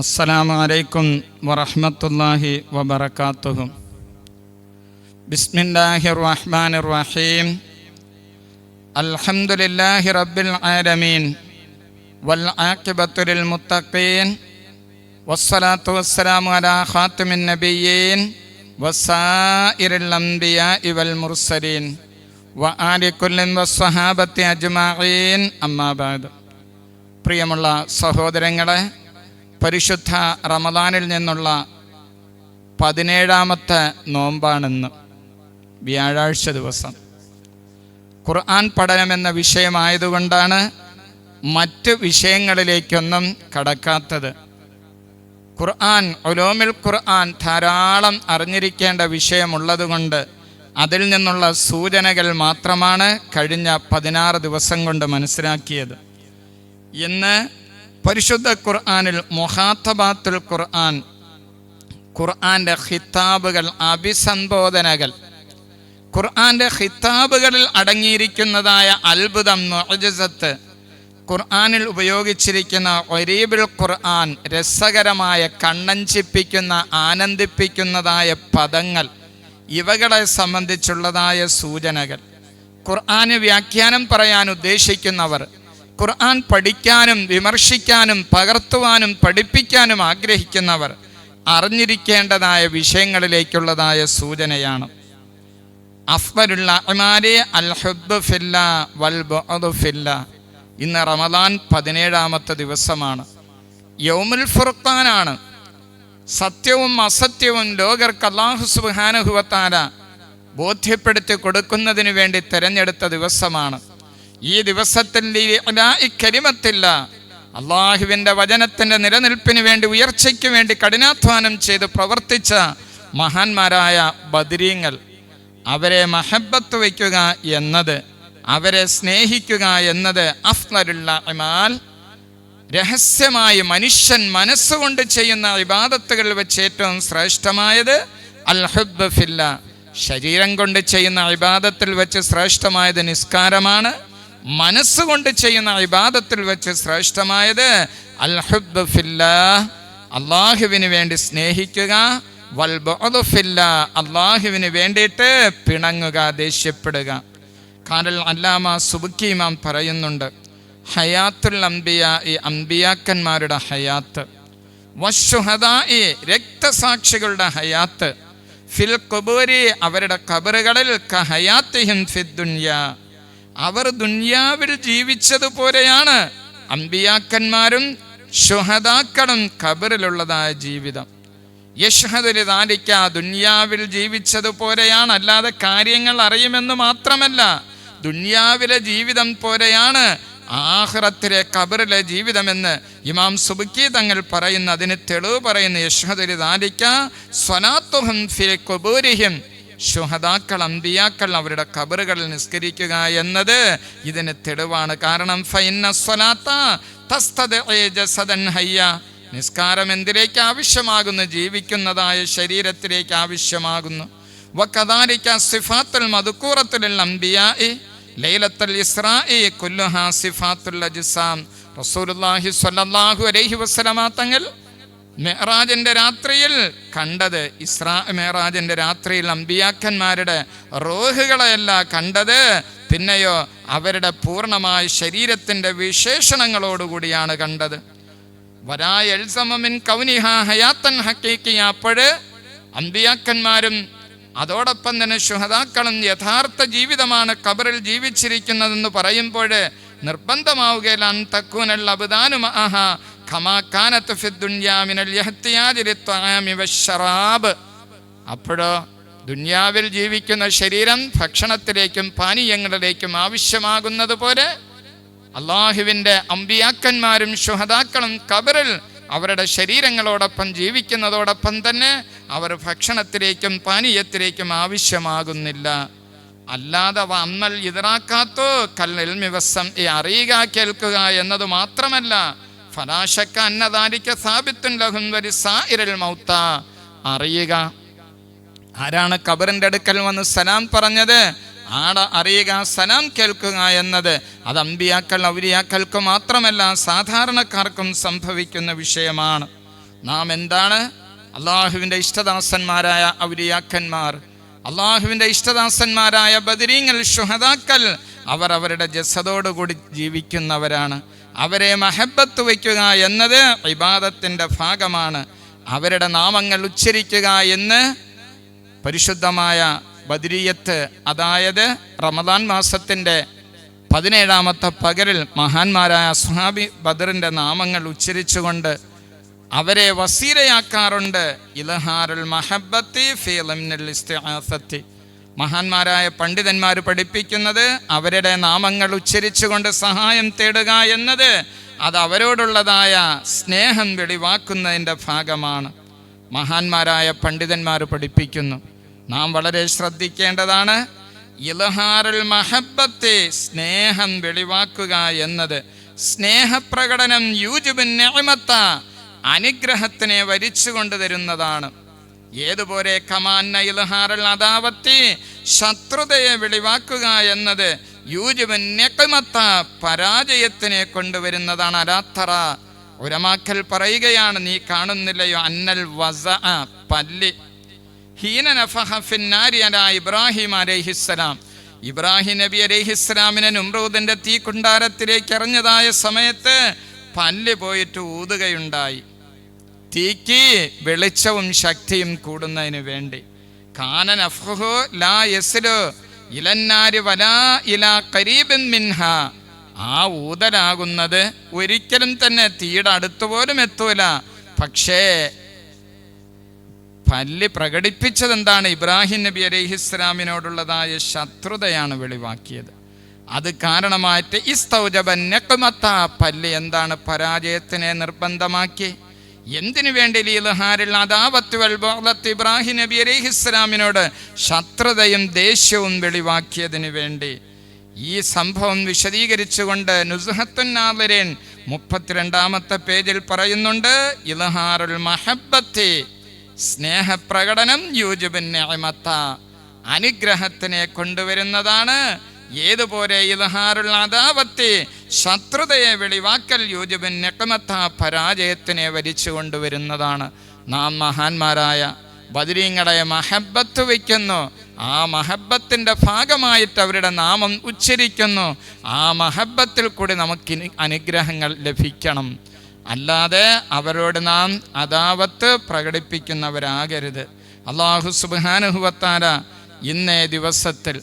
അസ്സലാമു അലൈക്കും വറഹ്മത്തുള്ളാഹി വബറകാതുഹു ബിസ്മില്ലാഹിർ റഹ്മാനിർ റഹീം അൽഹംദുലില്ലാഹി റബ്ബിൽ ആലമീൻ. വൽ ആഖിബത്തു മുത്തഖീൻ. വസ്സലാത്തു വസ്സലാമു അലാ ഖാതിമിൻ നബിയ്യീൻ വസാഇറിൽ അംബിയാഇ വൽ മുർസലീൻ. വആലി കുല്ലിൻ വസ്സഹാബത്തി അമ്മാ ബഅദ് പ്രിയമുള്ള സഹോദരങ്ങളെ പരിശുദ്ധ റമദാനിൽ നിന്നുള്ള പതിനേഴാമത്തെ നോമ്പാണെന്ന് വ്യാഴാഴ്ച ദിവസം. ഖുർആൻ പഠനം എന്ന വിഷയമായതുകൊണ്ടാണ് മറ്റ് വിഷയങ്ങളിലേക്കൊന്നും കടക്കാത്തത്. ഖുർആൻ ഒലോമിൽ ഖുർആൻ ധാരാളം അറിഞ്ഞിരിക്കേണ്ട വിഷയമുള്ളതുകൊണ്ട് അതിൽ നിന്നുള്ള സൂചനകൾ മാത്രമാണ് കഴിഞ്ഞ പതിനാറ് ദിവസം കൊണ്ട് മനസ്സിലാക്കിയത്. ഇന്ന് പരിശുദ്ധ ഖുർആാനിൽ മൊഹാത്തബാത്തുൽ ഖുർആൻ ഖുർആന്റെ ഖിത്താബുകൾ അഭിസംബോധനകൾ. ഖുർആന്റെ ഖിത്താബുകളിൽ അടങ്ങിയിരിക്കുന്നതായ അത്ഭുതം മുഅ്ജിസത്ത് ഖുർആനിൽ ഉപയോഗിച്ചിരിക്കുന്ന ഒരീബിൽ ഖുർആൻ രസകരമായ കണ്ണഞ്ചിപ്പിക്കുന്ന ആനന്ദിപ്പിക്കുന്നതായ പദങ്ങൾ. ഇവകളെ സംബന്ധിച്ചുള്ളതായ സൂചനകൾ. ഖുർആന് വ്യാഖ്യാനം പറയാൻ ഉദ്ദേശിക്കുന്നവർ ഖുർആൻ പഠിക്കാനും വിമർശിക്കാനും പകർത്തുവാനും പഠിപ്പിക്കാനും ആഗ്രഹിക്കുന്നവർ അറിഞ്ഞിരിക്കേണ്ടതായ വിഷയങ്ങളിലേക്കുള്ളതായ സൂചനയാണ്. അഫ്ബരുള്ള അമാരെ അൽ ഹുബ് ഫില്ല വൽ ഫില്ല. ഇന്ന് റമദാൻ പതിനേഴാമത്തെ ദിവസമാണ്. യൗമുൽ ഫുർഖാനാണ്. സത്യവും അസത്യവും ലോകർക്ക് അള്ളാഹു സുബാനുഹുവത്താല ബോധ്യപ്പെടുത്തി കൊടുക്കുന്നതിന് വേണ്ടി തിരഞ്ഞെടുത്ത ദിവസമാണ്. ഈ ദിവസത്തിന്റെ കരിമത്തില്ല. അള്ളാഹുവിന്റെ വചനത്തിന്റെ നിലനിൽപ്പിന് വേണ്ടി ഉയർച്ചയ്ക്ക് വേണ്ടി കഠിനാധ്വാനം ചെയ്ത് പ്രവർത്തിച്ച മഹാന്മാരായ ബദരീങ്ങൾ. അവരെ മഹബത്ത് വയ്ക്കുക എന്നത് അവരെ സ്നേഹിക്കുക എന്നത് അഫ്ലലുള്ള ഇമാൽ. രഹസ്യമായി മനുഷ്യൻ മനസ്സുകൊണ്ട് ചെയ്യുന്ന ഇബാദത്തുകൾ വെച്ച് ഏറ്റവും ശ്രേഷ്ഠമായത് അൽ ഹുബ് ഫില്ല. ശരീരം കൊണ്ട് ചെയ്യുന്ന ഇബാദത്തിൽ വെച്ച് ശ്രേഷ്ഠമായത് നിസ്കാരമാണ്. മനസ്സുകൊണ്ട് ചെയ്യുന്ന ഇബാദത്തിൽ വെച്ച് ശ്രേഷ്ഠമായത് അൽ ഹുബ് ഫില്ല അള്ളാഹുവിന് വേണ്ടി സ്നേഹിക്കുക വൽ ഫില്ല അള്ളാഹുവിന് വേണ്ടിയിട്ട് പിണങ്ങുക ദേഷ്യപ്പെടുക. കാരൽ അല്ലാമ സുബുക്കി ഇമാം പറയുന്നുണ്ട് ഹയാത്തുൽ അംബിയ ഈ അംബിയാക്കന്മാരുടെ ഹയാത്ത്. വശുഹദാ ഈ രക്തസാക്ഷികളുടെ ഹയാത്ത്. ഫിൽ കുബൂരി അവരുടെ കബറുകളിൽ കഹയാത്തിഹിം ഫിദ്ദുന്യ അവർ ദുന്യാവിൽ ജീവിച്ചതുപോലെയാണ് അമ്പിയാക്കന്മാരും ശുഹദാക്കളും ഖബറിലുള്ളതായ ജീവിതം. യഷ്ഹദുലി താലിക്ക ദുന്യാവിൽ ജീവിച്ചതുപോലെയാണ്. അല്ലാതെ കാര്യങ്ങൾ അറിയുമെന്ന് മാത്രമല്ല ദുന്യാവിലെ ജീവിതം പോലെയാണ് ആഹ്റത്തിലെ കബറിലെ ജീവിതമെന്ന് ഇമാം സുബുക്കി തങ്ങൾ പറയുന്ന. അതിന് തെളിവ് പറയുന്ന യഷ്ഹദുലി താലിക്ക ഫിൽ കുബൂരിഹിം ശുഹദാക്കൾ അമ്പിയാക്കൾ അവരുടെ കബറുകളിൽ നിസ്കരിക്കുക എന്നത് ഇതിന് തെളിവാണ്. കാരണം ഫൈന ജസദൻ ഹയ്യ. നിസ്കാരം എന്തിലേക്ക് ആവശ്യമാകുന്നു? ജീവിക്കുന്നതായ ശരീരത്തിലേക്ക് ആവശ്യമാകുന്നു. വക്കദാലിക്ക സിഫാത്തുൽ മധുക്കൂറത്തുൽ ലൈലത്തുൽ സ്വല്ലല്ലാഹു അലൈഹി തങ്ങൾ മെഹറാജിന്റെ രാത്രിയിൽ കണ്ടത് ഇസ്രാ മെഹറാജിന്റെ രാത്രിയിൽ അമ്പിയാക്കന്മാരുടെ റോഹുകളെയല്ല കണ്ടത്. പിന്നെയോ അവരുടെ പൂർണമായ ശരീരത്തിന്റെ വിശേഷണങ്ങളോടുകൂടിയാണ് കണ്ടത്. വരായൽസമിൻ കൗനിഹ ഹയാത്തൻ ഹക്കീക്കി അപ്പോഴ് അമ്പിയാക്കന്മാരും അതോടൊപ്പം തന്നെ ശുഹതാക്കളും യഥാർത്ഥ ജീവിതമാണ് കബറിൽ ജീവിച്ചിരിക്കുന്നതെന്ന് പറയുമ്പോൾ നിർബന്ധമാവുകയിലാണ് തക്കൂനൽ അബുദാനു ആഹ അപ്പോഴോ ദുന്യാവിൽ ജീവിക്കുന്ന ശരീരം ഭക്ഷണത്തിലേക്കും പാനീയങ്ങളിലേക്കും ആവശ്യമാകുന്നത് പോലെ അള്ളാഹുവിന്റെ അമ്പിയാക്കന്മാരും ശുഹതാക്കളും കബറിൽ അവരുടെ ശരീരങ്ങളോടൊപ്പം ജീവിക്കുന്നതോടൊപ്പം തന്നെ അവർ ഭക്ഷണത്തിലേക്കും പാനീയത്തിലേക്കും ആവശ്യമാകുന്നില്ല. അല്ലാതെ അന്നൽ ഇതറാക്കാത്തോ കല്ലിൽ മിവസം ഈ അറിയുക കേൾക്കുക എന്നത് മാത്രമല്ല ഫലാശക്ക അന്നദാരിക്ക സാബിത്തുൻ ലഹും വരി സായിരൽ മൗത്ത. അറിയുക. ആരാണ് കബറിന്റെ അടുക്കൽ വന്ന് സലാം പറഞ്ഞത്? ആട അറിയുക സലാം കേൾക്കുക എന്നത്. അത് അമ്പിയാക്കൾ ഔരിയാക്കൾക്ക് മാത്രമല്ല സാധാരണക്കാർക്കും സംഭവിക്കുന്ന വിഷയമാണ്. നാം എന്താണ്? അള്ളാഹുവിന്റെ ഇഷ്ടദാസന്മാരായ ഔരിയാക്കന്മാർ അള്ളാഹുവിന്റെ ഇഷ്ടദാസന്മാരായ ബദരീങ്ങൾ ഷുഹദാക്കൽ അവർ അവരുടെ ജസദോടുകൂടി ജീവിക്കുന്നവരാണ്. അവരെ മഹബത്ത് വയ്ക്കുക എന്നത് ഇബാദത്തിന്റെ ഭാഗമാണ്. അവരുടെ നാമങ്ങൾ ഉച്ചരിക്കുക എന്ന് പരിശുദ്ധമായ ബദരീയത്ത് അതായത് റമദാൻ മാസത്തിന്റെ പതിനേഴാമത്തെ പകലിൽ മഹാന്മാരായ സുഹാബി ബദറിന്റെ നാമങ്ങൾ ഉച്ചരിച്ചുകൊണ്ട് അവരെ വസീരയാക്കാറുണ്ട് ഇലഹാറുൽ മഹബത്തി ഫീലമിനൽ ഇസ്തിആസത്തി മഹാന്മാരായ പണ്ഡിതന്മാർ പഠിപ്പിക്കുന്നത് അവരുടെ നാമങ്ങൾ ഉച്ചരിച്ചുകൊണ്ട് സഹായം തേടുക എന്നത് അത് അവരോടുള്ളതായ സ്നേഹം വെളിവാക്കുന്നതിന്റെ ഭാഗമാണ്. മഹാന്മാരായ പണ്ഡിതന്മാർ പഠിപ്പിക്കുന്നു. നാം വളരെ ശ്രദ്ധിക്കേണ്ടതാണ് ഇലഹാറുൽ മഹബത്തെ സ്നേഹം വെളിവാക്കുക എന്നത് സ്നേഹപ്രകടനം യൂജുബിൻ അനുഗ്രഹത്തിനെ വരിച്ചു കൊണ്ടുതരുന്നതാണ് ഏതുപോലെ കമാന്ന ഇൽഹാറൽ അദാവത്തി ശത്രുതയെ വെളിവാക്കുക എന്നത് യൂജുവൻ ഞെക്കമത്ത പരാജയത്തിനെ കൊണ്ടുവരുന്നതാണ് അരാത്തറ. ഉരമാക്കൽ പറയുകയാണ് നീ കാണുന്നില്ലയോ? അന്നൽ വസ പല്ലി. ഹീന നഫഹ ഫിന്നാരി അല ഇബ്രാഹിം അലൈഹിസ്സലാം. ഇബ്രാഹിം നബി അലൈഹിസ്സലാമിനെ നുംറൂദിന്റെ തീ കുണ്ടാരത്തിലേക്ക് എറിഞ്ഞതായ സമയത്ത് പല്ല് പോയിട്ട് ഊതുകയുണ്ടായി. തീക്ക് വെളിച്ചവും ശക്തിയും കൂടുന്നതിന് വേണ്ടി. കാനൻ അഫ്ഹു ലാ യസ്ലു ഇലന്നാരി വലാ ഇലാ കരീബൻ മിൻഹ. ആ ഊതലാകുന്നത് ഒരിക്കലും തന്നെ തീയുടെ അടുത്ത് പോലും എത്തൂല. പക്ഷേ പല്ല് പ്രകടിപ്പിച്ചത് എന്താണ് ഇബ്രാഹിം നബി അലൈഹിസ്ലാമിനോടുള്ളതായ ശത്രുതയാണ് വെളിവാക്കിയത്. അത് കാരണമായിട്ട് ഇസ്തൗജബന്നക്കുമത്ത പല്ല് എന്താണ് പരാജയത്തിനെ നിർബന്ധമാക്കി? എന്തിനു വേണ്ടി ലീലഹാരിൽ അദാവത്ത് വൽ ഇബ്രാഹിം നബി അലൈഹിസ്ലാമിനോട് ശത്രുതയും ദേഷ്യവും വെളിവാക്കിയതിന് വേണ്ടി? ഈ സംഭവം വിശദീകരിച്ചുകൊണ്ട് നുസ്ഹത്തുൻ നാദിരീൻ മുപ്പത്തിരണ്ടാമത്തെ പേജിൽ പറയുന്നുണ്ട് ഇലഹാറുൽ മഹബത്തി സ്നേഹപ്രകടനം യൂജുബിൻ അനുഗ്രഹത്തിനെ കൊണ്ടുവരുന്നതാണ്. ഏതുപോലെ ഇൽഹാറുൽ ശത്രുതയെ വെളിവാക്കൽ യൂജുബിൻ നെക്കമത്ത പരാജയത്തിനെ വരിച്ചു കൊണ്ടുവരുന്നതാണ്. നാം മഹാന്മാരായ ബദരീങ്ങളെ മഹബത്ത് വയ്ക്കുന്നു. ആ മഹബത്തിന്റെ ഭാഗമായിട്ട് അവരുടെ നാമം ഉച്ചരിക്കുന്നു. ആ മഹബത്തിൽ കൂടി നമുക്ക് അനുഗ്രഹങ്ങൾ ലഭിക്കണം. അല്ലാതെ അവരോട് നാം അദാവത്ത് പ്രകടിപ്പിക്കുന്നവരാകരുത്. അള്ളാഹു സുബാനുഹുവത്താര ഇന്നേ ദിവസത്തിൽ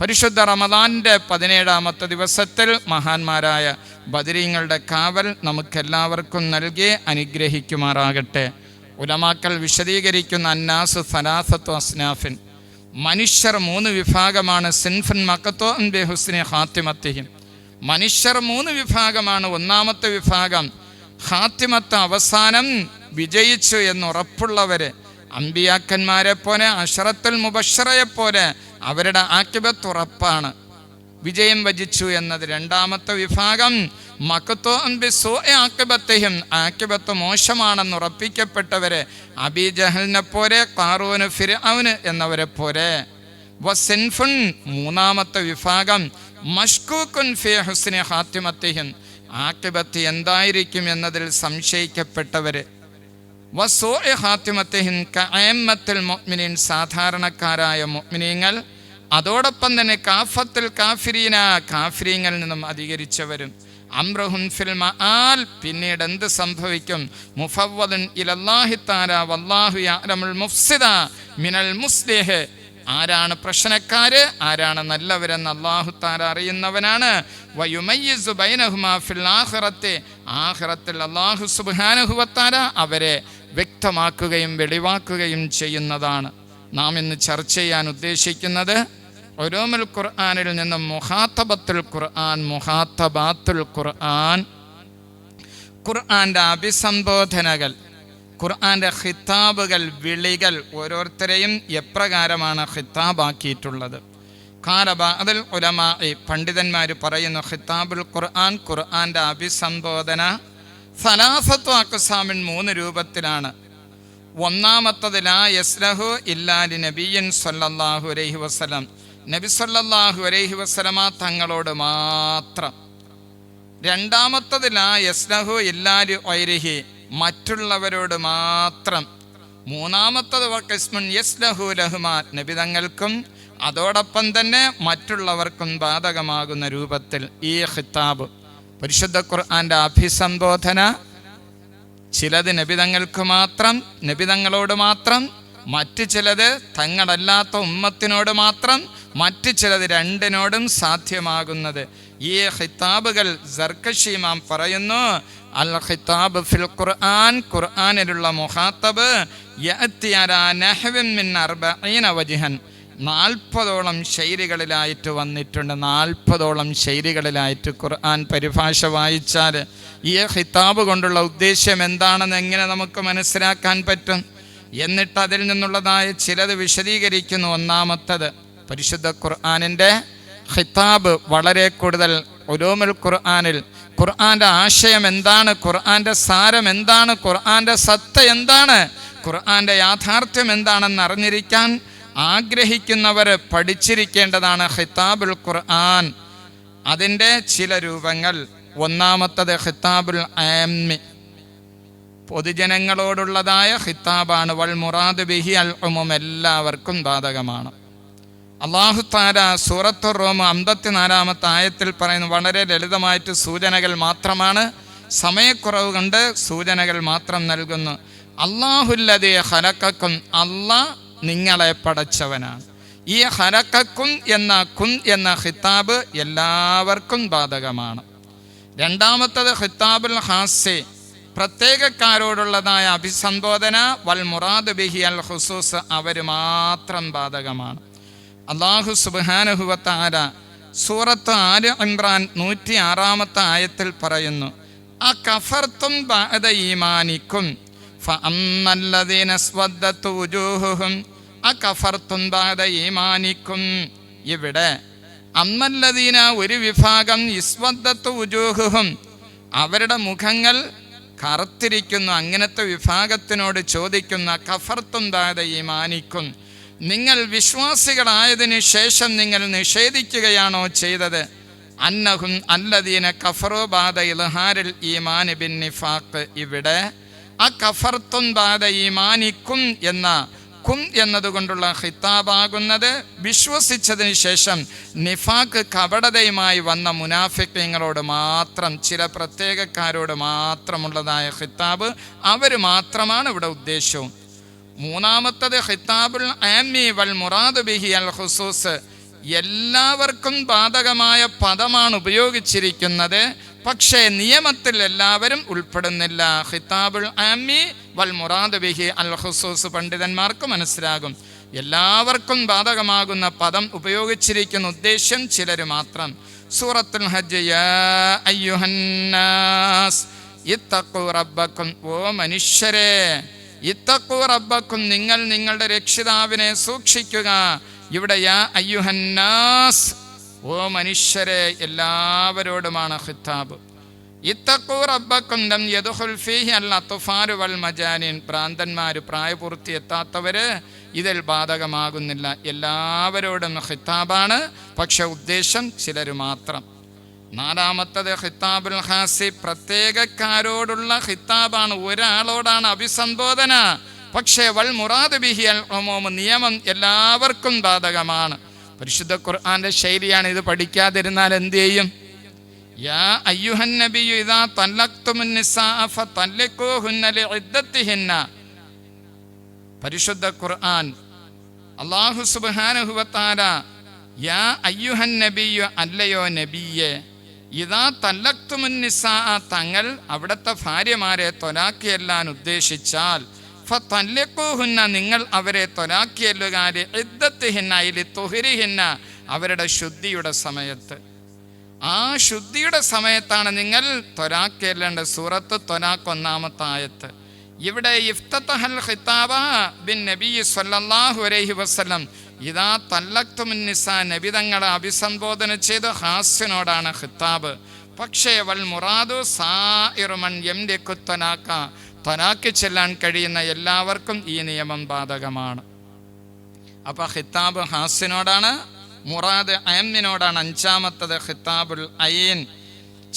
പരിശുദ്ധ റമദാന്റെ പതിനേഴാമത്തെ ദിവസത്തിൽ മഹാന്മാരായ ബദരീങ്ങളുടെ കാവൽ നമുക്കെല്ലാവർക്കും നൽകി അനുഗ്രഹിക്കുമാറാകട്ടെ. ഉലമാക്കൾ വിശദീകരിക്കുന്ന അന്നാസ് സലാസത്തു അസ്നാഫിൻ. മനുഷ്യർ മൂന്ന് വിഭാഗമാണ് സിൻഫിൻ മക്കത്തോ അൻബെ ഹുസ്നെ ഹാത്തിമത്തിഹിൻ മനുഷ്യർ മൂന്ന് വിഭാഗമാണ്. ഒന്നാമത്തെ വിഭാഗം ഹാത്തിമത്ത് അവസാനം വിജയിച്ചു എന്നുറപ്പുള്ളവര് അമ്പിയാക്കന്മാരെ പോലെ അഷറത്തുൽ മുബഷറയെ പോലെ അവരുടെ ആക്കിബത്ത് ഉറപ്പാണ്. വിജയം വജിച്ചു എന്നത് രണ്ടാമത്തെ വിഭാഗം. മക്കത്തോ ആക്കിബത്തെയും ആക്കിബത്ത് മോശമാണെന്ന് ഉറപ്പിക്കപ്പെട്ടവരെ അബി ജഹലിനെ പോലെ കാറൂന് അവന് എന്നവരെ പോലെ. വസിൻഫുൻ മൂന്നാമത്തെ വിഭാഗം. മഷ്കൂക്കുൻ ഫി ഹുസ്നി ഹാത്യമത്തെയും ആക്കിബത്ത് എന്തായിരിക്കും എന്നതിൽ സംശയിക്കപ്പെട്ടവര് സാധാരണക്കാരായ മുഅ്മിനീങ്ങൾ അതോടൊപ്പം തന്നെ കാഫത്തിൽ കാഫിരീന കാഫിരീങ്ങളിൽ നിന്നും അധികരിച്ചവരും. അമ്രഹുൻ ഫിൽ മആൽ പിന്നീട് എന്ത് സംഭവിക്കും? മുഫവ്വദുൻ ഇലല്ലാഹി തആല വല്ലാഹു യഅലമുൽ മുഫ്സിദ മിനൽ മുസ്ലിഹ്. ആരാണ് പ്രശ്നക്കാര്? ആരാണ് നല്ലവരെന്ന് അള്ളാഹു താര അറിയുന്നവനാണ്. ഫിൽ ആഖിറത്തിൽ അള്ളാഹു സുബാനുഹുവത്താര അവരെ വ്യക്തമാക്കുകയും വെളിവാക്കുകയും ചെയ്യുന്നതാണ്. നാം ഇന്ന് ചർച്ച ചെയ്യാൻ ഉദ്ദേശിക്കുന്നത് ഒരോമൽ ഖുർആാനിൽ നിന്നും മുഹാത്തബത്തുൽ ഖുർആൻ മുഹാത്തബാത്തുൽ ഖുർആൻ ഖുർആന്റെ അഭിസംബോധനകൾ ഖുർആന്റെ ഖിത്താബുകൾ വിളികൾ ഓരോരുത്തരെയും എപ്രകാരമാണ് ഖിത്താബാക്കിയിട്ടുള്ളത് കാലബാദൽ ഉലമായി പണ്ഡിതന്മാർ പറയുന്നു ഖിത്താബുൽ ഖുർആൻ ഖുർആന്റെ അഭിസംബോധന സലാസത്വ അക്സാമിൻ മൂന്ന് രൂപത്തിലാണ്. ഒന്നാമത്തത് ലാ യസ്ലഹു ഇല്ലാലി നബിയൻ സല്ലല്ലാഹു അലൈഹി വസല്ലം. നബി സല്ലല്ലാഹു അലൈഹി വസല്ലമ തങ്ങളോട് മാത്രം. രണ്ടാമത്തത് ലാ യസ്ലഹു ഇല്ലാലി വൈരിഹി മറ്റുള്ളവരോട് മാത്രം. മൂന്നാമത്തത് വക്കിസ്മുൻ യസ്ലഹു ലഹുമാ നബി തങ്ങൾക്കും അതോടൊപ്പം തന്നെ മറ്റുള്ളവർക്കും ബാധകമാകുന്ന രൂപത്തിൽ ഈ ഖിത്താബ്. പരിശുദ്ധ ഖുർആന്റെ അഭിസംബോധന ചിലത് നബിതങ്ങൾക്ക് മാത്രം നബിതങ്ങളോട് മാത്രം മറ്റു ചിലത് തങ്ങളല്ലാത്ത ഉമ്മത്തിനോട് മാത്രം മറ്റു ചിലത് രണ്ടിനോടും സാധ്യമാകുന്നത്. ഈ ഖിത്താബുകൾ സർക്കഷീമാം പറയുന്നു അൽ ഹിതാബ് ഫിൽ ഖുർആൻ ഖുർആനിലുള്ള മുഹാത്തബ് അർബഈന വജ്ഹൻ. നാൽപ്പതോളം ശൈലികളിലായിട്ട് വന്നിട്ടുണ്ട്. നാൽപ്പതോളം ശൈലികളിലായിട്ട് ഖുർആൻ പരിഭാഷ വായിച്ചാൽ ഈ ഹിതാബ് കൊണ്ടുള്ള ഉദ്ദേശ്യം എന്താണെന്ന് എങ്ങനെ നമുക്ക് മനസ്സിലാക്കാൻ പറ്റും? എന്നിട്ട് അതിൽ നിന്നുള്ളതായ ചിലത് വിശദീകരിക്കുന്നു. ഒന്നാമത്തത് പരിശുദ്ധ ഖുർആാനിന്റെ ഹിതാബ് വളരെ കൂടുതൽ ഒലോമൽ ഖുർആാനിൽ. ഖുർആന്റെ ആശയം എന്താണ്? ഖുർആന്റെ സാരം എന്താണ്? ഖുർആന്റെ സത്ത എന്താണ്? ഖുർആന്റെ യാഥാർത്ഥ്യം എന്താണെന്ന് അറിഞ്ഞിരിക്കാൻ ആഗ്രഹിക്കുന്നവർ പഠിച്ചിരിക്കേണ്ടതാണ് ഹിതാബുൽ ഖുർആൻ. അതിന്റെ ചില രൂപങ്ങൾ. ഒന്നാമത്തത് ഹിതാബുൽ ആമി പൊതുജനങ്ങളോടുള്ളതായ ഹിത്താബാണ് വൽ മുറാദ് ബിഹി അൽ ഉമും എല്ലാവർക്കും ബാധകമാണ്. അള്ളാഹു താര സൂറത്തു റോം അമ്പത്തിനാലാമത്തെ ആയത്തിൽ പറയുന്നു വളരെ ലളിതമായിട്ട് സൂചനകൾ മാത്രമാണ്. സമയക്കുറവ് കൊണ്ട് സൂചനകൾ മാത്രം നൽകുന്നു. അള്ളാഹുല്ലതേ ഹലക്കും അള്ളാഹ് നിങ്ങളെ പടച്ചവനാണ്. ഈ ഹരക്കും എന്ന കുൻ എന്ന ഖിതാബ് എല്ലാവർക്കും ബാധകമാണ്. രണ്ടാമത്തത് ഖിതാബുൽ ഹാസ്യ പ്രത്യേകക്കാരോടുള്ളതായ അഭിസംബോധന വൽ മുറാദ് ബിഹി അൽ ഹുസൂസ് അവർ മാത്രം ബാധകമാണ്. അള്ളാഹു സുബാനുഹുവത്താര സൂറത്ത് ആര് ഇമ്രാൻ നൂറ്റി ആറാമത്തെ ആയത്തിൽ പറയുന്നു ആ കഫർത്തും ബാധ ഈമാനിക്കും? ഈമാനിക്കും. ഇവിടെ അന്നല്ലതീന ഒരു വിഭാഗം ഇസ്വദ്ദത്തുജൂഹുഹും അവരുടെ മുഖങ്ങൾ കറുത്തിരിക്കുന്നു അങ്ങനത്തെ വിഭാഗത്തിനോട് ചോദിക്കുന്ന കഫർത്തും ബാദ ഈമാനിക്കും. നിങ്ങൾ വിശ്വാസികളായതിനു ശേഷം നിങ്ങൾ നിഷേധിക്കുകയാണോ ചെയ്തത്? അന്നഹും അല്ലദീന കഫറോ ബാധ ഇൽഹാരിൽ ഈമാൻ ബിൻ നിഫാഖ്. ഇവിടെ ആ കഫർത്തും ഈമാനിക്കും എന്ന കും എന്നതുകൊണ്ടുള്ള ഹിത്താബാകുന്നത് വിശ്വസിച്ചതിന് ശേഷം നിഫാക്ക് കപടതയുമായി വന്ന മുനാഫിക്കങ്ങളോട് മാത്രം ചില പ്രത്യേകക്കാരോട് മാത്രമുള്ളതായ ഹിത്താബ് അവർ മാത്രമാണ് ഇവിടെ ഉദ്ദേശവും. മൂന്നാമത്തത് ഹിത്താബുൽ ആമി വൽ മുറാദ് ബിഹി അൽ ഹുസൂസ് എല്ലാവർക്കും ബാധകമായ പദമാണ് ഉപയോഗിച്ചിരിക്കുന്നത്. പക്ഷേ നിയമത്തിൽ എല്ലാവരും ഉൾപ്പെടുന്നില്ല. ഹിതാബുൽ ആമി വൽ മുറാദ് ബിഹി അൽ ഹുസൂസ് പണ്ഡിതന്മാർക്ക് മനസ്സിലാകും. എല്ലാവർക്കും ബാധകമാകുന്ന പദം ഉപയോഗിച്ചിരിക്കുന്ന ഉദ്ദേശ്യം ചിലർ മാത്രം. സൂറത്തുൽ ഹജ്ജ് അയ്യുഹന്നാസ് ഇത്തഖു റബ്ബക്കും ഓ മനുഷ്യരെ ഇത്തഖു റബ്ബക്കും നിങ്ങൾ നിങ്ങളുടെ രക്ഷിതാവിനെ സൂക്ഷിക്കുക. ഇവിടെ യാ അയ്യുഹന്നാസ് ഓ മനുഷ്യരെ എല്ലാവരോടുമാണ് റബ്ബക്കും ലം ഫീഹി അൽ വൽ മജാനിൻ. പ്രാന്തന്മാർ പ്രായപൂർത്തി എത്താത്തവര് ഇതിൽ ബാധകമാകുന്നില്ല. എല്ലാവരോടും ഖിത്താബാണ്. പക്ഷെ ഉദ്ദേശം ചിലർ മാത്രം. നാലാമത്തത് ഖിത്താബുൽ ഹാസി പ്രത്യേകക്കാരോടുള്ള ഖിത്താബാണ്. ഒരാളോടാണ് അഭിസംബോധന. പക്ഷേ വൽ മുറാദ് ബിഹി അൽ നിയമം എല്ലാവർക്കും ബാധകമാണ്. പരിശുദ്ധ ഖുർആാന്റെ ശൈലിയാണ് ഇത് പഠിക്കാതിരുന്നാൽ എന്ത് ചെയ്യും? യാ പരിശുദ്ധ ഖുർആൻ അള്ളാഹു സുബ്ഹാനഹു വ യാ അയ്യുഹൻ നബിയു അല്ലയോ നബിയെ ഇതാ തല്ലക്തുമുന്നിസ തങ്ങൾ അവിടുത്തെ ഭാര്യമാരെ തൊലാക്കിയെല്ലാൻ ഉദ്ദേശിച്ചാൽ ഫതല്ലഖൂഹുന്ന നിങ്ങൾ അവരെ തൊലാക്കിയല്ലുകാരി ഇദ്ദത്തിഹിന്ന ഇലി അവരുടെ ശുദ്ധിയുടെ സമയത്ത്. ആ ശുദ്ധിയുടെ സമയത്താണ് നിങ്ങൾ തൊരാക്കിയല്ലേണ്ട സൂറത്ത് തൊരാക്കൊന്നാമത്തായത്ത് ഒന്നാമത്തെ ആയത്ത്. ഇവിടെ ഇഫ്തഹൽ ഖിതാബ ബിൻ നബി സല്ലല്ലാഹു അലൈഹി വസല്ലം ഇതാ തല്ലക്തുമുൻ നബി തങ്ങളെ അഭിസംബോധന ചെയ്ത് ഹാസ്യനോടാണ് ഖിതാബ്. പക്ഷേ വൽ മുറാദു സാ സായിറുമൻ എം ത്വലാക്ക ത്വലാക്ക് ചെല്ലാൻ കഴിയുന്ന എല്ലാവർക്കും ഈ നിയമം ബാധകമാണ്. അപ്പൊ ഹിത്താബ് ഹാസിനോടാണ് മുറാദ് അയമ്മിനോടാണ് അഞ്ചാമത്തത് ഹിത്താബുൽ അയീൻ.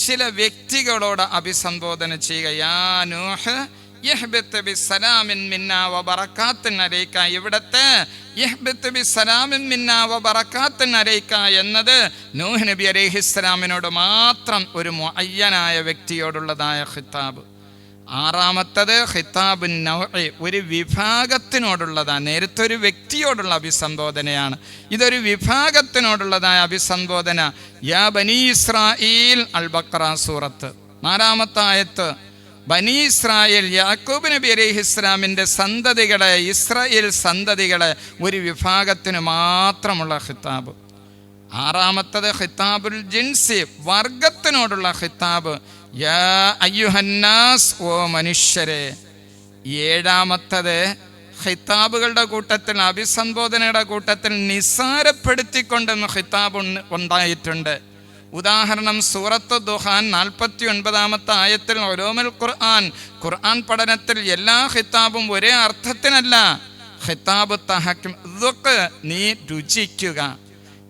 ചില വ്യക്തികളോട് അഭിസംബോധന ചെയ്യുക യാ നൂഹ് ഇവിടത്തെ എന്നത് നൂഹ് നബി അലൈഹിസ്സലാമിനോട് മാത്രം ഒരു മുഅയ്യനായ വ്യക്തിയോടുള്ളതായ ഖിതാബ് ആറാമത്തത് ഹിതാബ് നൗഇ. ഒരു വിഭാഗത്തിനോടുള്ളതാണ്. നേരത്തെ ഒരു വ്യക്തിയോടുള്ള അഭിസംബോധനയാണ്. ഇതൊരു വിഭാഗത്തിനോടുള്ളതായ അഭിസംബോധന. യാ ബനി ഇസ്രായേൽ അൽ ബക്ര സൂറത്ത്. നാലാമത്തായത്ത് ബനി ഇസ്രായേൽ യാക്കൂബ് നബി അലൈഹി ഇസ്ലാമിന്റെ സന്തതികളെ ഇസ്രായേൽ സന്തതികളെ ഒരു വിഭാഗത്തിന് മാത്രമുള്ള ഹിതാബ് ആറാമത്തത് ഹിതാബുൽ ജിൻസി വർഗത്തിനോടുള്ള ഖിതാബ്. അയ്യുഹന്നാസ് ഓ മനുഷ്യരെ. ഏഴാമത്തത് ഖിതാബുകളുടെ കൂട്ടത്തിൽ അഭിസംബോധനയുടെ കൂട്ടത്തിൽ നിസാരപ്പെടുത്തിക്കൊണ്ടെന്ന് ഹിതാബ് ഉണ്ടായിട്ടുണ്ട്. ഉദാഹരണം സൂറത്ത് ദുഹാൻ നാൽപ്പത്തി ഒൻപതാമത്തെ ആയത്തിൽ ഒരോമൽ ഖുർആൻ. ഖുർആൻ പഠനത്തിൽ എല്ലാ ഖിതാബും ഒരേ അർത്ഥത്തിനല്ല. ഖിതാബ് തഹക്കും നീ രുചിക്കുക.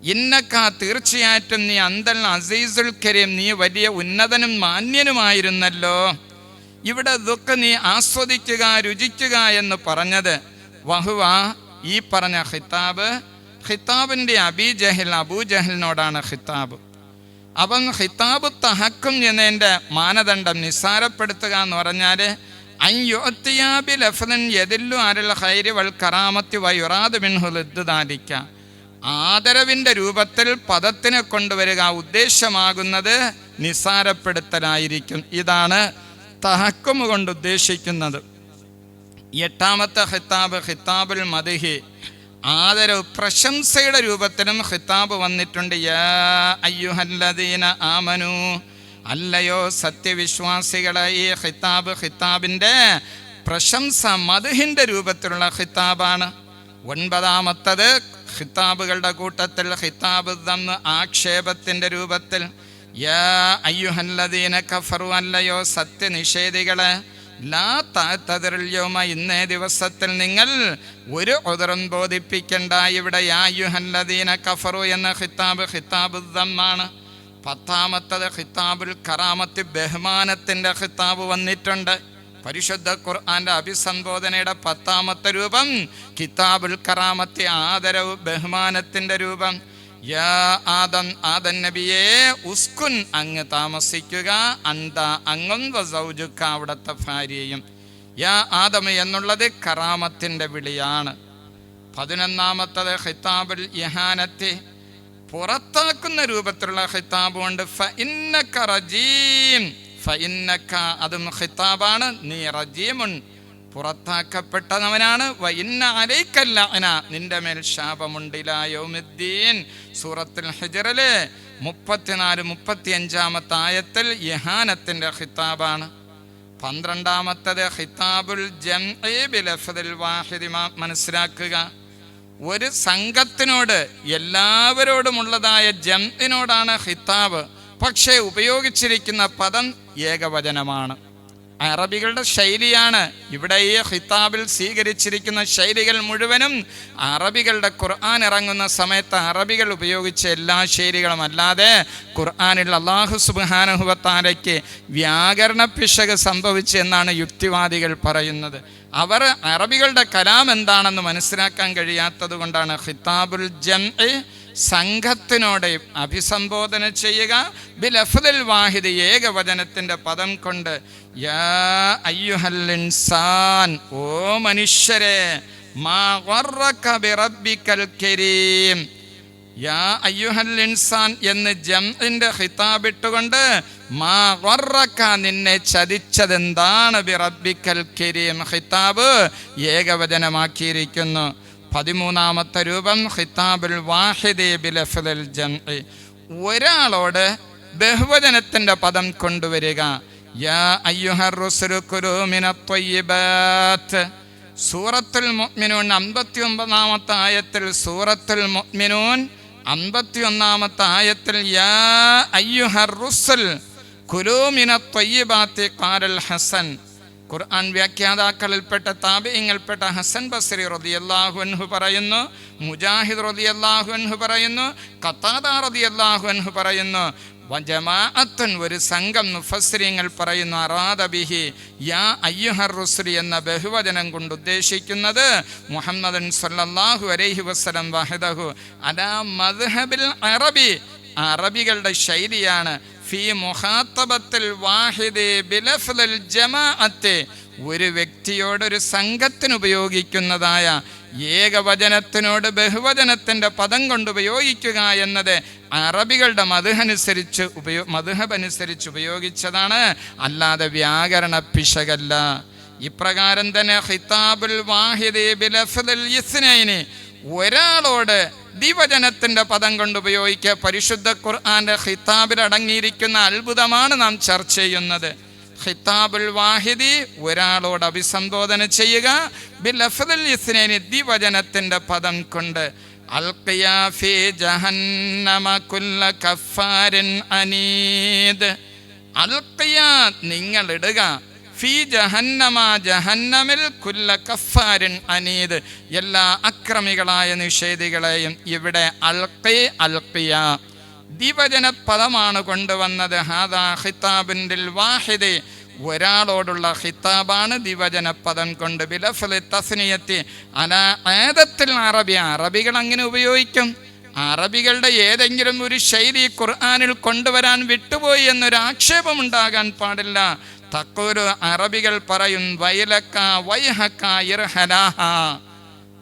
ഇന്നക്ക തീർച്ചയായിട്ടും നീ അന്തൽ അസീസുൽ കരീം നീ വലിയ ഉന്നതനും മാന്യനുമായിരുന്നല്ലോ. ഇവിടെ ദുഃഖ നീ ആസ്വദിക്കുക രുചിക്കുക എന്ന് പറഞ്ഞത് വഹുവ ഈ പറഞ്ഞ ഖിതാബ് ജഹൽ അബൂ ജഹലിനോടാണ് ഖിതാബ് അവൻ ഖിതാബ് തഹക്കും എന്നതിന്റെ മാനദണ്ഡം നിസ്സാരപ്പെടുത്തുക എന്ന് പറഞ്ഞാൽ അയ്യോത്തിയാബി ലഫ്ലൻ യദില്ലു അരൽ ഹൈരി വൽ കറാമത്തി വയുറാദ് മിൻഹുലിദ്ദാലിക്ക ആദരവിന്റെ രൂപത്തിൽ പദത്തിനെ കൊണ്ടുവരിക ഉദ്ദേശമാകുന്നത് നിസാരപ്പെടുത്തലായിരിക്കും ഇതാണ് തഹക്കും കൊണ്ട് ഉദ്ദേശിക്കുന്നത്. എട്ടാമത്തെ ഹിത്താബ് ഹിത്താബുൽ മദിഹി. ആദരവ് പ്രശംസയുടെ രൂപത്തിലും ഹിത്താബ് വന്നിട്ടുണ്ട്. യാ അയ്യുഹല്ലദീന ആമനു. അല്ലയോ സത്യവിശ്വാസികളെ ഈ ഹിത്താബ് ഹിത്താബിന്റെ പ്രശംസ മധുഹിന്റെ രൂപത്തിലുള്ള ഹിത്താബാണ് ഒൻപതാമത്തത് ഖിത്താബുകളുടെ കൂട്ടത്തിൽ ഹിത്താബ് തന്ന് ആക്ഷേപത്തിന്റെ രൂപത്തിൽ യാ അയ്യുഹല്ലദീന കഫറു അല്ലയോ സത്യനിഷേധികളെ ലാ താത്തതിരല്യോമ ഇന്നേ ദിവസത്തിൽ നിങ്ങൾ ഒരു ഉദറും ബോധിപ്പിക്കണ്ട. ഇവിടെ അയ്യുഹല്ലദീന കഫറു എന്ന ഹിത്താബ് ഹിത്താബ് ദമ്മാണ് പത്താമത്തത് ഹിത്താബുൽ കറാമത്ത് ബഹുമാനത്തിന്റെ ഹിത്താബ് വന്നിട്ടുണ്ട്. പരിശുദ്ധ ഖുർആന്റെ അഭിസംബോധനയുടെ പത്താമത്തെ രൂപം കിതാബുൽ കറാമത്തെ ആദരവ് ബഹുമാനത്തിന്റെ രൂപം. യാ ആദം ആദൻ നബിയെ ഉസ്കുൻ അങ്ങ് താമസിക്കുക അന്ത അങ്ങും വസൗജുക്ക അവിടുത്തെ ഭാര്യയും. യാ ആദം എന്നുള്ളത് കറാമത്തിന്റെ വിളിയാണ്. പതിനൊന്നാമത്തത് ഹിതാബുൽ ഇഹാനത്തെ. പുറത്താക്കുന്ന രൂപത്തിലുള്ള ഹിതാബുണ്ട് റജീം. അതും ഹിത്താബാണ് നീ റജീമുൻ പുറത്താക്കപ്പെട്ടവനാണ്. അന നിന്റെ മേൽ ശാപമുണ്ടിലായോമിദ്ദീൻ സൂറത്തുൽ ഹിജറിലെ മുപ്പത്തിനാല് മുപ്പത്തി അഞ്ചാമത്തെ ആയത്തിൽ യഹാനത്തിന്റെ ഹിത്താബാണ് പന്ത്രണ്ടാമത്തത് ഖിതാബുൽ വാഹിദി. മനസ്സിലാക്കുക. ഒരു സംഘത്തിനോട് എല്ലാവരോടുമുള്ളതായ ജംഇനോടാണ് ഖിതാബ്. പക്ഷേ ഉപയോഗിച്ചിരിക്കുന്ന പദം ഏകവചനമാണ്. അറബികളുടെ ശൈലിയാണ് ഇവിടെ ഈ ഹിതാബിൽ സ്വീകരിച്ചിരിക്കുന്ന ശൈലികൾ മുഴുവനും അറബികളുടെ ഖുർആൻ ഇറങ്ങുന്ന സമയത്ത് അറബികൾ ഉപയോഗിച്ച എല്ലാ ശൈലികളും അല്ലാതെ ഖുർആാനിൽ അള്ളാഹു സുബാനുഹുവത്താലയ്ക്ക് വ്യാകരണ പിശക് സംഭവിച്ചു എന്നാണ് യുക്തിവാദികൾ പറയുന്നത്. അവർ അറബികളുടെ കലാം എന്താണെന്ന് മനസ്സിലാക്കാൻ കഴിയാത്തത് കൊണ്ടാണ് ഹിതാബുൽ ജം സംഘത്തിനോട് അഭിസംബോധന ചെയ്യുക. ബിലഫുൽ വാഹിദ് ഏകവചനത്തിന്റെ പദം കൊണ്ട് യാ അയ്യുഹൽ ഇൻസാൻ ഓ മനുഷ്യരെ മാ ബിറബ്ബിക്കൽ കരീം. യാ അയ്യുഹൽ ഇൻസാൻ എന്ന് ജംഇന്റെ ഹിതാബിട്ടുകൊണ്ട് മാ വർറക്ക നിന്നെ ചതിച്ചതെന്താണ് ബിറബ്ബിക്കൽ കരീം? ഖിതാബ് ഏകവചനമാക്കിയിരിക്കുന്നു. പതിമൂന്നാമത്തെ രൂപം ഖിതാബുൽ വാഹിദി ബിലഫ്ദൽ ജംഇ. ഒരാളോട് ബഹുവചനത്തിന്റെ പദം കൊണ്ടുവരിക. സൂറത്തുൽ മുഅ്മിനൂൻ അമ്പത്തി ഒമ്പതാമത്തെ ആയത്തിൽ സൂറത്തുൽ മുഅ്മിനൂൻ അമ്പത്തി ഒന്നാമത്തെ ആയത്തിൽ യാ അയ്യുഹർ റുസുൽ കുലൂ മിനത് ത്വയ്യിബാത്തി ഖാലൽ ഹസൻ. ഖുർആൻ വ്യാഖ്യാതാക്കളിൽപ്പെട്ട താപിയങ്ങൾപ്പെട്ട ഹസൻ ബസ്രി റളിയല്ലാഹു അൻഹു പറയുന്നു മുജാഹിദ് റളിയല്ലാഹു അൻഹു പറയുന്നു ഖത്താദ റളിയല്ലാഹു അൻഹു പറയുന്നു ജമാഅത്തൻ ഒരു സംഘം മുഫസ്സിരിങ്ങൾ പറയുന്നു അറാദബിഹി യാ അയ്യുഹർ റുസ്രി എന്ന ബഹുവചനം കൊണ്ട് ഉദ്ദേശിക്കുന്നത് മുഹമ്മദൻ സല്ലല്ലാഹു അലൈഹി വസ്ലം വഹദഹു അലാ മദ്ഹബിൽ അറബി അറബികളുടെ ശൈലിയാണ്. ഒരു വ്യക്തിയോട് ഒരു സംഘത്തിന് ഉപയോഗിക്കുന്നതായ ഏകവചനത്തിനോട് ബഹുവചനത്തിന്റെ പദം കൊണ്ട് ഉപയോഗിക്കുക എന്നത് അറബികളുടെ മധുഹനുസരിച്ച് ഉപയോ മധുഹബ് അനുസരിച്ച് ഉപയോഗിച്ചതാണ്. അല്ലാതെ വ്യാകരണ പിശകല്ല. ഇപ്രകാരം തന്നെ ഹിതാബുൽ വാഹിദ് ബിലഫ്ലൽ ഇസ്നൈനി. ഒരാളോട് ദിവചനത്തിന്റെ പദം കൊണ്ട് ഉപയോഗിക്കുക. പരിശുദ്ധ ഖുർആാന്റെ ഖിതാബിൽ അടങ്ങിയിരിക്കുന്ന അത്ഭുതമാണ് നാം ചർച്ച ചെയ്യുന്നത്. ഖിതാബുൽ വാഹിദി ഒരാളോട് അഭിസംബോധന ചെയ്യുക. ബിൽ അഫദുൽ ഇസ്നേനി ദിവചനത്തിന്റെ പദം കൊണ്ട് അനീദ്. നിങ്ങൾ ഇടുക. ഫീ എല്ലാ അക്രമികളായ നിഷേധികളെയും ഇവിടെ അൽഖി അൽഖിയ. ദിവചന പദമാണ് കൊണ്ടുവന്നത്. ഹാദാ ഹിതാബിന്റെ വാഹിദ്. ഒരാളോടുള്ള ഹിതാബാണ് ദിവചന പദം കൊണ്ട് ബിലഫലി തസ്നിയത്തി. അല ഏതത്തിൽ അറബി. അറബികൾ അങ്ങനെ ഉപയോഗിക്കും. അറബികളുടെ ഏതെങ്കിലും ഒരു ശൈലി ഖുർആാനിൽ കൊണ്ടുവരാൻ വിട്ടുപോയി എന്നൊരു ആക്ഷേപം ഉണ്ടാകാൻ പാടില്ല. തക്കൂരു അറബികൾ പറയും വൈലക്ക വൈഹക്ക ഇർഹലാഹ.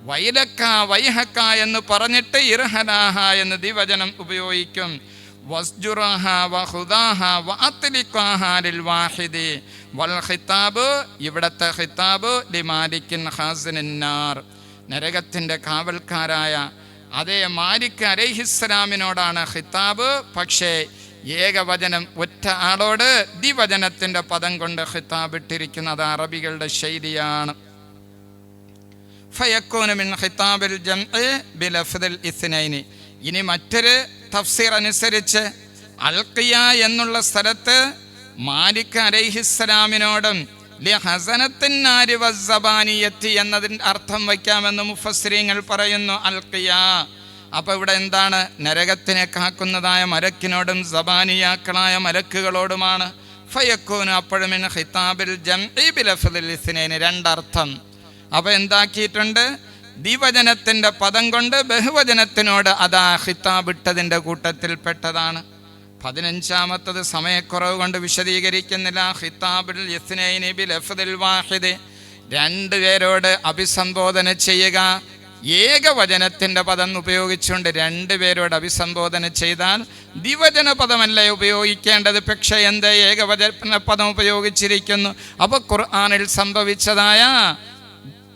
വൈലക്ക വൈഹക്ക എന്ന് പറഞ്ഞിട്ട് ഇർഹലാഹ എന്ന് ദിവചനം ഉപയോഗിക്കും. വസ്ജുറഹ വഹുദാഹ വാഹിദി വൽ ഖിതാബ് ഇവിടത്തെ ഖിതാബ് ലിമാലിക്കിൻ കാവൽക്കാരായ അതേ മാലിക് അലൈഹിസ്സലാമിനോടാണ് ഖിതാബ് പക്ഷേ ഏകവചനം ഒറ്റ ആളോട് ദിവചനത്തിന്റെ പദം കൊണ്ട് ഖിതാബ് ഇട്ടിരിക്കുന്നത് അറബികളുടെ ശൈലിയാണ്. ഇസ്നൈനി. ഇനി മറ്റൊരു തഫ്സീർ അനുസരിച്ച് അൽക്കിയ എന്നുള്ള സ്ഥലത്ത് മാലിക് അലൈഹിസ്സലാമിനോടും ലി വസ്സബാനിയത്തി എന്നതിന്റെ അർത്ഥം വയ്ക്കാമെന്ന് മുഫസ്രീങ്ങൾ പറയുന്നു അൽക്കിയ അപ്പോൾ ഇവിടെ എന്താണ് നരകത്തിനെ കാക്കുന്നതായ മരക്കിനോടും സബാനിയാക്കളായ മലക്കുകളോടുമാണ്. ഫയക്കൂന് അപ്പോഴും ഹിതാബിൽ ജംഇ ബിലഫ്ദിൽ ഇസ്നൈനി രണ്ടർത്ഥം. അപ്പോൾ എന്താക്കിയിട്ടുണ്ട്? ദിവചനത്തിന്റെ പദം കൊണ്ട് ബഹുവചനത്തിനോട് അതാ ഹിതാബ് ഇട്ടതിന്റെ കൂട്ടത്തിൽപ്പെട്ടതാണ് പതിനഞ്ചാമത്തത് സമയക്കുറവ് കൊണ്ട് വിശദീകരിക്കുന്നില്ല. ഹിതാബിൽ യസ്നൈനി ബിൽ വാഹിദ്. രണ്ടുപേരോട് അഭിസംബോധന ചെയ്യുക. ഏകവചനത്തിന്റെ പദം ഉപയോഗിച്ചുകൊണ്ട് രണ്ടുപേരോട് അഭിസംബോധന ചെയ്താൽ ദിവചന പദമല്ലേ ഉപയോഗിക്കേണ്ടത്? പക്ഷേ എന്ത് ഏകവചന പദം ഉപയോഗിച്ചിരിക്കുന്നു? അപ്പോൾ ഖുർആാനിൽ സംഭവിച്ചതായ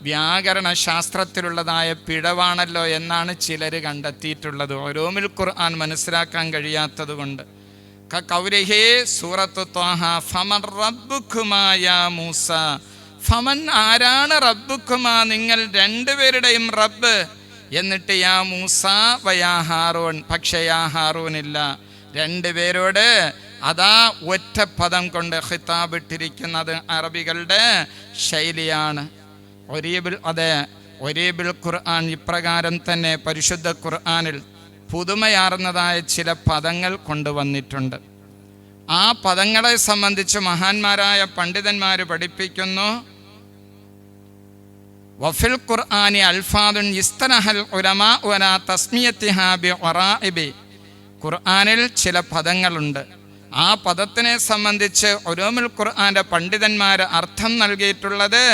വ്യാകരണ ശാസ്ത്രത്തിലുള്ളതായ പിഴവാണല്ലോ എന്നാണ് ചിലർ കണ്ടെത്തിയിട്ടുള്ളത്. ഓരോമിൽ ഖുർആൻ മനസ്സിലാക്കാൻ കഴിയാത്തത് കൊണ്ട് കൗരഹേ സൂറത്ത് റബ്ബുക്കുമായ മൂസ. ഫമൻ ആരാണ് റബ്ബുക്കുമാ? നിങ്ങൾ രണ്ടുപേരുടെയും റബ്ബ്. എന്നിട്ട് യാ മൂസ വയാ ഹാറൂൻ. പക്ഷേ യാ ഹാറൂനില്ല. രണ്ടുപേരോട് അതാ ഒറ്റ പദം കൊണ്ട് ഖിതാബ് ഇട്ടിരിക്കുന്നത് അറബികളുടെ ശൈലിയാണ്. ഒരീബിൽ അതെ ഒരീബിൽ ഖുർആൻ ഇപ്രകാരം തന്നെ പരിശുദ്ധ ഖുർആനിൽ പുതുമയാർന്നതായ ചില പദങ്ങൾ കൊണ്ടുവന്നിട്ടുണ്ട്. ആ പദങ്ങളെ സംബന്ധിച്ച് മഹാന്മാരായ പണ്ഡിതന്മാർ പഠിപ്പിക്കുന്നു. വഫിൽ ഖുർആനി അൽഫാദുൻ ഇസ്തനഹൽ ഉലമാ ഖുർആനിൽ ചില പദങ്ങളുണ്ട്. ആ പദത്തിനെ സംബന്ധിച്ച് ഒരോമുൽ ഖുർആന്റെ പണ്ഡിതന്മാർ അർത്ഥം നൽകിയിട്ടുള്ളത്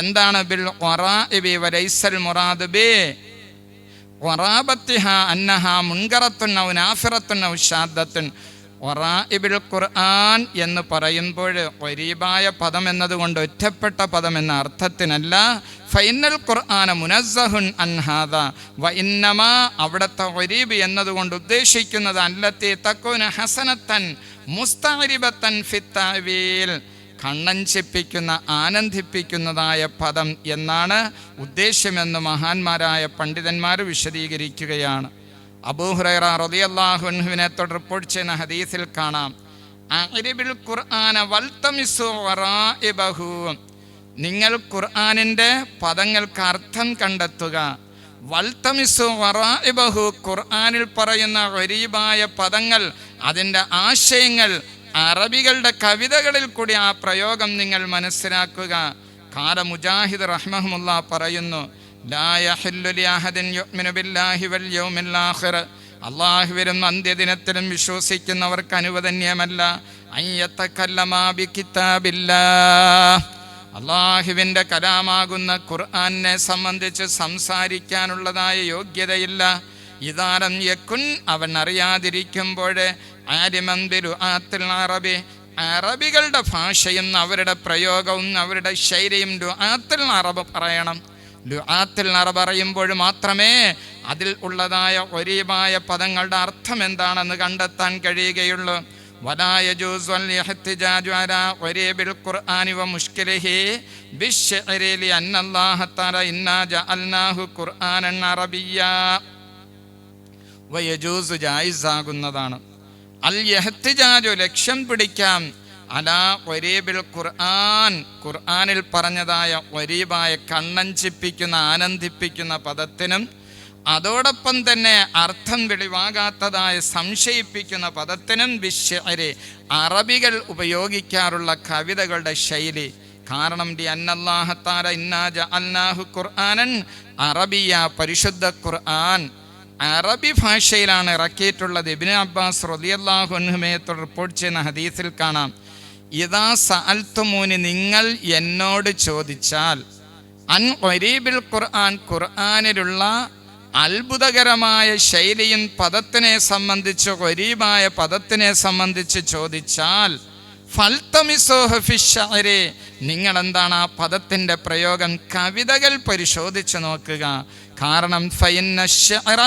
എന്താണ്? ബിൽ വറാഇബി വലൈസൽ മുറാദ് ബി. വറാബത്തിഹ അന്നഹ മുൻകറത്തുൻ ഔ നാഫിറത്തുൻ ഷാദ്ദത്തുൻ ഖുർആൻ എന്ന് പറയുമ്പോൾ ഒരീബായ പദം എന്നതുകൊണ്ട് ഒറ്റപ്പെട്ട പദം എന്ന അർത്ഥത്തിനല്ല. ഫൈനൽ ഖുർആന മുനസഹുൻ അൻഹാദ വ അവിടുത്തെ ഒരീബ് എന്നതുകൊണ്ട് ഉദ്ദേശിക്കുന്നത് അല്ലത്തി തക്കുന ഹസനത്തൻ മുസ്താരിബത്തൻ ഫിത്താവീൽ കണ്ണഞ്ചിപ്പിക്കുന്ന ആനന്ദിപ്പിക്കുന്നതായ പദം എന്നാണ് ഉദ്ദേശ്യമെന്ന് മഹാന്മാരായ പണ്ഡിതന്മാർ വിശദീകരിക്കുകയാണ്. അബൂഹുറൈറ തൊട്ട് റിപ്പോർട്ട് ചെയ്യുന്ന ഹദീസിൽ കാണാം. ഖുർആന വറാഇബഹു. നിങ്ങൾ ഖുർആാനിന്റെ പദങ്ങൾക്ക് അർത്ഥം കണ്ടെത്തുക. വൽത്തമിസു വറാഇബഹു ഖുർആനിൽ പറയുന്ന ഗരീബായ പദങ്ങൾ അതിന്റെ ആശയങ്ങൾ അറബികളുടെ കവിതകളിൽ കൂടി ആ പ്രയോഗം നിങ്ങൾ മനസ്സിലാക്കുക. കാല മുജാഹിദ് റഹ്മഹമുല്ല പറയുന്നു യഹില്ലു ലിഅഹദിൻ യുഅ്മിനു ബില്ലാഹി വൽ യൗമിൽ ആഖിർ അള്ളാഹുവിലും അന്ത്യദിനത്തിലും വിശ്വസിക്കുന്നവർക്ക് അനുവദന്യമല്ല. അയ്യത്തക്കല്ലമാ ബി കിതാബില്ലാഹ് അള്ളാഹുവിന്റെ കലാമാകുന്ന ഖുർആനെ സംബന്ധിച്ച് സംസാരിക്കാനുള്ളതായ യോഗ്യതയില്ല. ഇതാരം യക്കുൻ അവൻ അറിയാതിരിക്കുമ്പോൾ ആരിമന്തിരു ആത്തിൽ അറബി. അറബികളുടെ ഭാഷയും അവരുടെ പ്രയോഗവും അവരുടെ ശൈലിയും ആത്തിൽ അറബ് പറയണം. ലുആത്തിൽ അറബ് പറയുമ്പോൾ മാത്രമേ അതിൽ ഉള്ളതായ ഒരീമായ പദങ്ങളുടെ അർത്ഥം എന്താണെന്ന് കണ്ടെത്താൻ കഴിയുകയുള്ളൂ ولا يجوز الاحتجاج على غريب القرآن ومشكله بالشعر لأن الله تعالى إنا جعلناه قرآنا عربيا വയജൂസ് ജായിസാകുന്നതാണ് അൽ യഹ്തിജാജു ലക്ഷ്യം പിടിക്കാം അലാ ഒരീബിൽ ഖുർആൻ. ഖുർആനിൽ പറഞ്ഞതായ ഒരീബായ കണ്ണഞ്ചിപ്പിക്കുന്ന ആനന്ദിപ്പിക്കുന്ന പദത്തിനും അതോടൊപ്പം തന്നെ അർത്ഥം വെളിവാകാത്തതായ സംശയിപ്പിക്കുന്ന പദത്തിനും വിശ്വരെ അറബികൾ ഉപയോഗിക്കാറുള്ള കവിതകളുടെ ശൈലി. കാരണം ഡി അന്നല്ലാഹത്താര ഇന്നാജ അല്ലാഹു ഖുർആനൻ അറബിയ പരിശുദ്ധ ഖുർആൻ. അറബി ഭാഷയിലാണ് ഇറക്കിയിട്ടുള്ളത്. ഇബിന് അബ്ബാസ് റലിയല്ലാഹു അൻഹുമയത്തോട് റിപ്പോർട്ട് ചെയ്യുന്ന ഹദീസിൽ കാണാം. ഇതാ സഅൽത്തുമൂനി നിങ്ങൾ എന്നോട് ചോദിച്ചാൽ അൻ ഒരീബിൽ ഖുർആൻ ഖുർആനിലുള്ള അത്ഭുതകരമായ ശൈലിയും പദത്തിനെ സംബന്ധിച്ച് ഒരീബായ പദത്തിനെ സംബന്ധിച്ച് ചോദിച്ചാൽ ഫൽത്തമിസോഹഫിഷരെ നിങ്ങൾ എന്താണ് ആ പദത്തിന്റെ പ്രയോഗം കവിതകൾ പരിശോധിച്ച് നോക്കുക. കാരണം ഷഅറ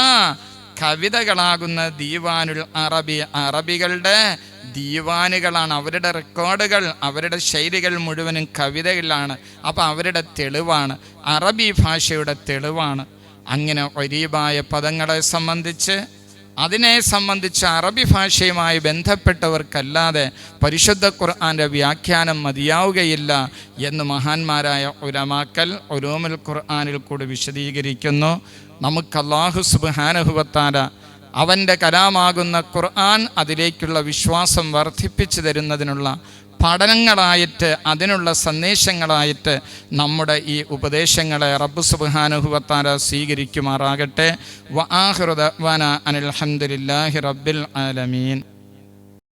കവിതകളാകുന്ന ദീവാനുൽ അറബി അറബികളുടെ ദീവാനുകളാണ് അവരുടെ റെക്കോർഡുകൾ അവരുടെ ശൈലികൾ മുഴുവനും കവിതകളിലാണ്. അപ്പോൾ അവരുടെ തെളിവാണ്. അറബി ഭാഷയുടെ തെളിവാണ്. അങ്ങനെ ഒരീബായ പദങ്ങളെ സംബന്ധിച്ച് അതിനെ സംബന്ധിച്ച് അറബി ഭാഷയുമായി ബന്ധപ്പെട്ടവർക്കല്ലാതെ പരിശുദ്ധ ഖുർആന്റെ വ്യാഖ്യാനം മതിയാവുകയില്ല എന്ന് മഹാന്മാരായ ഉലമാക്കൽ ഒലൂമുൽ ഖുർആാനിൽ കൂടി വിശദീകരിക്കുന്നു. നമുക്ക് അള്ളാഹു സുബാനഹുവത്താല അവന്റെ കലാമാകുന്ന ഖുർആൻ അതിലേക്കുള്ള വിശ്വാസം വർദ്ധിപ്പിച്ചു തരുന്നതിനുള്ള പഠനങ്ങളായിട്ട് അതിനുള്ള സന്ദേശങ്ങളായിട്ട് നമ്മുടെ ഈ ഉപദേശങ്ങളെ റബ്ബു സുബാനുഹുവത്താര സ്വീകരിക്കുമാറാകട്ടെ. വ വന അനിൽഹമുല്ലാഹി റബ്ബിൽ ആലമീൻ.